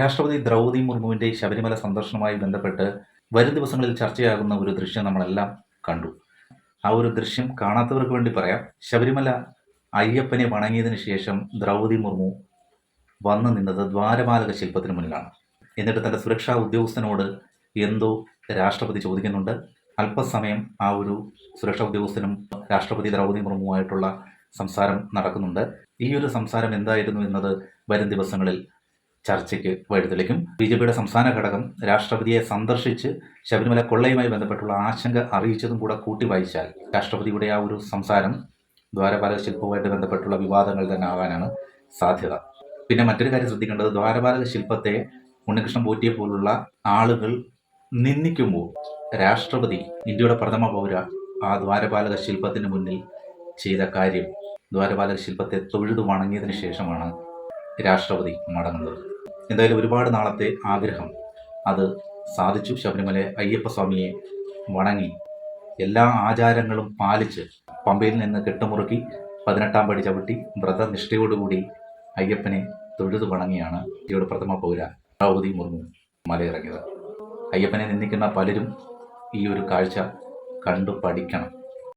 രാഷ്ട്രപതി ദ്രൗപദി മുർമുവിന്റെ ശബരിമല സന്ദർശനവുമായി ബന്ധപ്പെട്ട് വരും ദിവസങ്ങളിൽ ചർച്ചയാകുന്ന ഒരു ദൃശ്യം നമ്മളെല്ലാം കണ്ടു. ആ ഒരു ദൃശ്യം കാണാത്തവർക്ക് വേണ്ടി പറയാം. ശബരിമല അയ്യപ്പനെ വണങ്ങിയതിനു ശേഷം ദ്രൗപദി മുർമു വന്നു നിന്നത് ദ്വാരപാലക ശില്പത്തിന് മുന്നിലാണ്. എന്നിട്ട് തന്റെ സുരക്ഷാ ഉദ്യോഗസ്ഥനോട് എന്തോ രാഷ്ട്രപതി ചോദിക്കുന്നുണ്ട്. അല്പസമയം ആ ഒരു സുരക്ഷാ ഉദ്യോഗസ്ഥനും രാഷ്ട്രപതി ദ്രൗപദി മുർമുവായിട്ടുള്ള സംസാരം നടക്കുന്നുണ്ട്. ഈ ഒരു സംസാരം എന്തായിരുന്നു എന്നത് വരും ദിവസങ്ങളിൽ ചർച്ചയ്ക്ക് വഴിതെളിക്കും. ബി ജെ പിയുടെ സംസ്ഥാന ഘടകം രാഷ്ട്രപതിയെ സന്ദർശിച്ച് ശബരിമല കൊള്ളയുമായി ബന്ധപ്പെട്ടുള്ള ആശങ്ക അറിയിച്ചതും കൂടെ കൂട്ടി വായിച്ചാൽ രാഷ്ട്രപതിയുടെ ആ ഒരു സംസാരം ദ്വാരപാല ശില്പവുമായിട്ട് ബന്ധപ്പെട്ടുള്ള വിവാദങ്ങൾ തന്നെ ആവാനാണ് സാധ്യത. പിന്നെ മറ്റൊരു കാര്യം ശ്രദ്ധിക്കേണ്ടത് ദ്വാരപാല ശില്പത്തെ ഉണ്ണികൃഷ്ണൻ പോറ്റിയെ പോലുള്ള ആളുകൾ നിന്ദിക്കുമ്പോൾ രാഷ്ട്രപതി ഇന്ത്യയുടെ പ്രഥമ പൗര ആ ദ്വാരപാലക ശില്പത്തിന് മുന്നിൽ ചെയ്ത കാര്യം ദ്വാരപാലക ശില്പത്തെ തൊഴുതു വണങ്ങിയതിന് ശേഷമാണ് രാഷ്ട്രപതി മടങ്ങുന്നത്. എന്തായാലും ഒരുപാട് നാളത്തെ ആഗ്രഹം. അത് സാധിച്ചു. ശബരിമല അയ്യപ്പസ്വാമിയെ വണങ്ങി എല്ലാ ആചാരങ്ങളും പാലിച്ച് പമ്പയിൽ നിന്ന് കെട്ടുമുറുക്കി പതിനെട്ടാം പടി ചവിട്ടി വ്രതനിഷ്ഠയോടുകൂടി അയ്യപ്പനെ തൊഴുതു വണങ്ങിയാണ് ഇവിടെ പ്രഥമ പൗര ദ്രൗപദി മുർമു മലയിറങ്ങിയത്. അയ്യപ്പനെ നിന്ദിക്കുന്ന പലരും ഈ ഒരു കാഴ്ച കണ്ടു പഠിക്കണം.